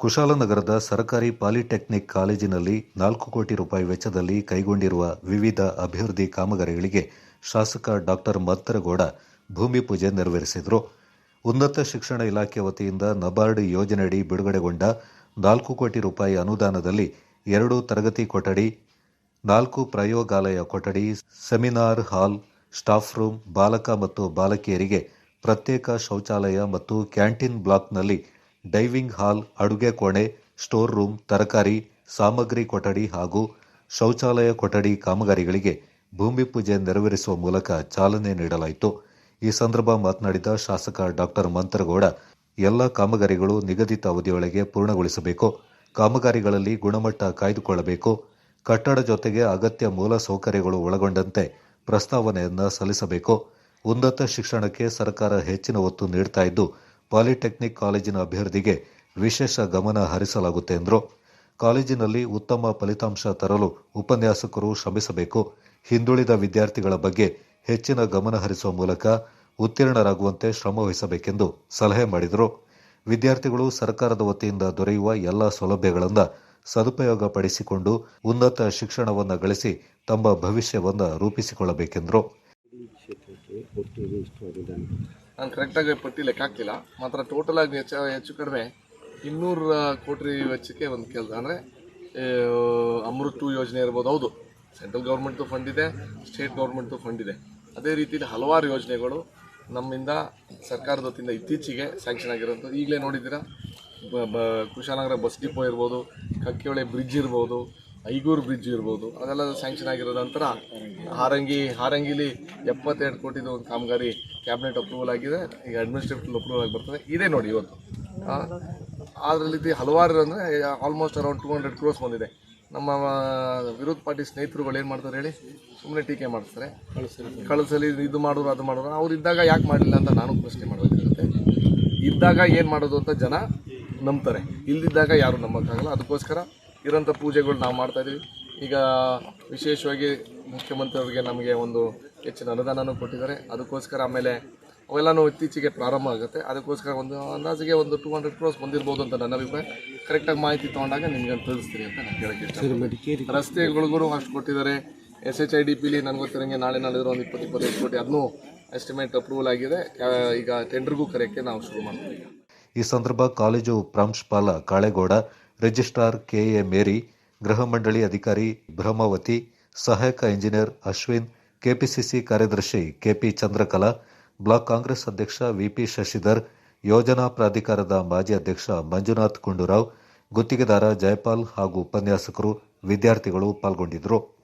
ಕುಶಾಲನಗರದ ಸರ್ಕಾರಿ ಪಾಲಿಟೆಕ್ನಿಕ್ ಕಾಲೇಜಿನಲ್ಲಿ ನಾಲ್ಕು ಕೋಟಿ ರೂಪಾಯಿ ವೆಚ್ಚದಲ್ಲಿ ಕೈಗೊಂಡಿರುವ ವಿವಿಧ ಅಭಿವೃದ್ಧಿ ಕಾಮಗಾರಿಗಳಿಗೆ ಶಾಸಕ ಡಾಕ್ಟರ್ ಮತ್ತರಗೌಡ ಭೂಮಿ ಪೂಜೆ ನೆರವೇರಿಸಿದರು. ಉನ್ನತ ಶಿಕ್ಷಣ ಇಲಾಖೆ ವತಿಯಿಂದ ನಬಾರ್ಡ್ ಯೋಜನೆಯಡಿ ಬಿಡುಗಡೆಗೊಂಡ ನಾಲ್ಕು ಕೋಟಿ ರೂಪಾಯಿ ಅನುದಾನದಲ್ಲಿ ಎರಡು ತರಗತಿ ಕೊಠಡಿ, ನಾಲ್ಕು ಪ್ರಯೋಗಾಲಯ ಕೊಠಡಿ, ಸೆಮಿನಾರ್ ಹಾಲ್, ಸ್ಟಾಫ್ ರೂಮ್, ಬಾಲಕ ಮತ್ತು ಬಾಲಕಿಯರಿಗೆ ಪ್ರತ್ಯೇಕ ಶೌಚಾಲಯ ಮತ್ತು ಕ್ಯಾಂಟೀನ್ ಬ್ಲಾಕ್ನಲ್ಲಿ ಡೈವಿಂಗ್ ಹಾಲ್, ಅಡುಗೆ ಕೋಣೆ, ಸ್ಟೋರ್ ರೂಮ್, ತರಕಾರಿ, ಸಾಮಗ್ರಿ ಕೊಠಡಿ ಹಾಗೂ ಶೌಚಾಲಯ ಕೊಠಡಿ ಕಾಮಗಾರಿಗಳಿಗೆ ಭೂಮಿ ಪೂಜೆ ನೆರವೇರಿಸುವ ಮೂಲಕ ಚಾಲನೆ ನೀಡಲಾಯಿತು. ಈ ಸಂದರ್ಭ ಮಾತನಾಡಿದ ಶಾಸಕ ಡಾಕ್ಟರ್ ಮಂತ್ರಗೌಡ, ಎಲ್ಲ ಕಾಮಗಾರಿಗಳು ನಿಗದಿತ ಅವಧಿಯೊಳಗೆ ಪೂರ್ಣಗೊಳಿಸಬೇಕು. ಕಾಮಗಾರಿಗಳಲ್ಲಿ ಗುಣಮಟ್ಟ ಕಾಯ್ದುಕೊಳ್ಳಬೇಕು. ಕಟ್ಟಡ ಜೊತೆಗೆ ಅಗತ್ಯ ಮೂಲ ಸೌಕರ್ಯಗಳು ಒಳಗೊಂಡಂತೆ ಪ್ರಸ್ತಾವನೆಯನ್ನು ಸಲ್ಲಿಸಬೇಕು. ಉನ್ನತ ಶಿಕ್ಷಣಕ್ಕೆ ಸರ್ಕಾರ ಹೆಚ್ಚಿನ ಒತ್ತು ನೀಡ್ತಾ ಇದ್ದು ಪಾಲಿಟೆಕ್ನಿಕ್ ಕಾಲೇಜಿನ ಅಭ್ಯರ್ಥಿಗೆ ವಿಶೇಷ ಗಮನ ಹರಿಸಲಾಗುತ್ತೆ ಎಂದರು. ಕಾಲೇಜಿನಲ್ಲಿ ಉತ್ತಮ ಫಲಿತಾಂಶ ತರಲು ಉಪನ್ಯಾಸಕರು ಶ್ರಮಿಸಬೇಕು. ಹಿಂದುಳಿದ ವಿದ್ಯಾರ್ಥಿಗಳ ಬಗ್ಗೆ ಹೆಚ್ಚಿನ ಗಮನ ಹರಿಸುವ ಮೂಲಕ ಉತ್ತೀರ್ಣರಾಗುವಂತೆ ಶ್ರಮವಹಿಸಬೇಕೆಂದು ಸಲಹೆ ಮಾಡಿದರು. ವಿದ್ಯಾರ್ಥಿಗಳು ಸರ್ಕಾರದ ವತಿಯಿಂದ ದೊರೆಯುವ ಎಲ್ಲ ಸೌಲಭ್ಯಗಳನ್ನು ಸದುಪಯೋಗ ಪಡಿಸಿಕೊಂಡು ಉನ್ನತ ಶಿಕ್ಷಣವನ್ನು ಗಳಿಸಿ ತಮ್ಮ ಭವಿಷ್ಯವನ್ನು ರೂಪಿಸಿಕೊಳ್ಳಬೇಕೆಂದರು. ನಾನು ಕರೆಕ್ಟಾಗಿ ಪಟ್ಟಿ ಲೆಕ್ಕ ಹಾಕಿಲ್ಲ. ಮಾತ್ರ ಟೋಟಲ್ ಆಗಿ ಹೆಚ್ಚು ಹೆಚ್ಚು ಕಡಿಮೆ ಇನ್ನೂರು ಕೋಟಿ ವೆಚ್ಚಕ್ಕೆ ಒಂದು ಕೆಲಸ. ಅಂದರೆ ಅಮೃತ್ ಯೋಜನೆ ಇರ್ಬೋದು. ಹೌದು ಸೆಂಟ್ರಲ್ ಗೌರ್ಮೆಂಟ್ದು ಫಂಡ್ ಇದೆ ಸ್ಟೇಟ್ ಗೌರ್ಮೆಂಟ್ದು ಫಂಡ್ ಇದೆ. ಅದೇ ರೀತಿಯಲ್ಲಿ ಹಲವಾರು ಯೋಜನೆಗಳು ನಮ್ಮಿಂದ ಸರ್ಕಾರದ ವತಿಯಿಂದ ಇತ್ತೀಚೆಗೆ ಸ್ಯಾಂಕ್ಷನ್ ಆಗಿರೋಂಥದ್ದು. ಈಗಲೇ ನೋಡಿದ್ದೀರಾ? ಬ ಕುಶಾಲನಗರ ಬಸ್ ಡಿಪೋ ಇರ್ಬೋದು, ಕಕ್ಕಿಹೊಳೆ ಬ್ರಿಡ್ಜ್ ಇರ್ಬೋದು, ಐಗೂರು ಬ್ರಿಡ್ಜ್ ಇರ್ಬೋದು. ಅದೆಲ್ಲ ಸ್ಯಾಂಕ್ಷನ್ ಆಗಿರೋ ನಂತರ ಹಾರಂಗಿ, ಹಾರಂಗಿಲಿ ಎಪ್ಪತ್ತೆರಡು ಕೋಟಿದು ಒಂದು ಕಾಮಗಾರಿ ಕ್ಯಾಬಿನೆಟ್ ಅಪ್ರೂವಲ್ ಆಗಿದೆ, ಈಗ ಅಡ್ಮಿನಿಸ್ಟ್ರೇಟಿವ್ ಅಪ್ರೂವಲ್ ಆಗಿ ಬರ್ತದೆ. ಇದೇ ನೋಡಿ ಇವತ್ತು. ಅದರಲ್ಲಿ ಹಲವಾರು ಅಂದರೆ almost around two hundred crores ಬಂದಿದೆ. ನಮ್ಮ ವಿರೋಧ ಪಾರ್ಟಿ ಸ್ನೇಹಿತರುಗಳು ಏನು ಮಾಡ್ತಾರೆ ಹೇಳಿ? ಸುಮ್ಮನೆ ಟೀಕೆ ಮಾಡ್ತಾರೆ. ಕಳಿಸಲಿ, ಇದು ಮಾಡೋರು, ಅದು ಮಾಡೋರು. ಅವ್ರು ಇದ್ದಾಗ ಯಾಕೆ ಮಾಡಲಿಲ್ಲ ಅಂತ ನಾನು ಪ್ರಶ್ನೆ ಮಾಡಬೇಕಾಗುತ್ತೆ. ಇದ್ದಾಗ ಏನು ಮಾಡೋದು ಅಂತ ಜನ ನಂಬ್ತಾರೆ. ಇಲ್ದಿದ್ದಾಗ ಯಾರು ನಂಬೋಕ್ಕಾಗಲ್ಲ. ಅದಕ್ಕೋಸ್ಕರ ಇರೋಂಥ ಪೂಜೆಗಳು ನಾವು ಮಾಡ್ತಾಯಿದ್ದೀವಿ ಈಗ ವಿಶೇಷವಾಗಿ ಮುಖ್ಯಮಂತ್ರಿಯವರಿಗೆ ನಮಗೆ ಒಂದು ಹೆಚ್ಚಿನ ಅನುದಾನನೂ ಕೊಟ್ಟಿದ್ದಾರೆ. ಅದಕ್ಕೋಸ್ಕರ ಆಮೇಲೆ ಅವೆಲ್ಲನೂ ಇತ್ತೀಚೆಗೆ ಪ್ರಾರಂಭ ಆಗುತ್ತೆ. ಅದಕ್ಕೋಸ್ಕರ ಒಂದು ಅಂದಾಜಿಗೆ ಒಂದು ಟೂ ಹಂಡ್ರೆಡ್ ಕ್ರೋಸ್ ಬಂದಿರ್ಬೋದು ಅಂತ ನನ್ನ ಅಭಿಪ್ರಾಯ. ಕರೆಕ್ಟಾಗಿ ಮಾಹಿತಿ ತೊಗೊಂಡಾಗ ನಿಮ್ಗೆ ತಿಳಿಸ್ತೀನಿ ಅಂತ ನಾನು ಹೇಳಕ್ಕೆ ರಸ್ತೆಗಳಿಗೂ ಅಷ್ಟು ಕೊಟ್ಟಿದ್ದಾರೆ. ಎಸ್ ಎಚ್ ಐ ಡಿ ಪಿಲಿ ನನಗೆ ಗೊತ್ತಿರಂಗೆ ನಾಳೆ ನಾಳಿದ್ರು ಒಂದು ಇಪ್ಪತ್ತು ಇಪ್ಪತ್ತೈದು ಕೋಟಿ ಅದನ್ನು ಎಸ್ಟಿಮೇಟ್ ಅಪ್ರೂವಲ್ ಆಗಿದೆ. ಈಗ ಟೆಂಡರ್ಗೂ ಕರೆಯೋಕ್ಕೆ ನಾವು ಶುರು ಮಾಡ್ತೀವಿ. ಈ ಸಂದರ್ಭ ಕಾಲೇಜು ಪ್ರಾಂಶುಪಾಲ Kalegowda registrar K A Mary ಗೃಹ ಮಂಡಳಿ ಅಧಿಕಾರಿ ಬ್ರಹ್ಮಾವತಿ, ಸಹಾಯಕ ಇಂಜಿನಿಯರ್ ಅಶ್ವಿನ್, ಕೆಪಿಸಿಸಿ ಕಾರ್ಯದರ್ಶಿ ಕೆಪಿ ಚಂದ್ರಕಲಾ, ಬ್ಲಾಕ್ ಕಾಂಗ್ರೆಸ್ ಅಧ್ಯಕ್ಷ ವಿಪಿ ಶಶಿಧರ್, ಯೋಜನಾ ಪ್ರಾಧಿಕಾರದ ಮಾಜಿ ಅಧ್ಯಕ್ಷ ಮಂಜುನಾಥ್ ಗುಂಡೂರಾವ್ ಗುತ್ತಿಗೆದಾರ ಜಯಪಾಲ್ ಹಾಗೂ ಉಪನ್ಯಾಸಕರು, ವಿದ್ಯಾರ್ಥಿಗಳು ಪಾಲ್ಗೊಂಡಿದ್ದರು.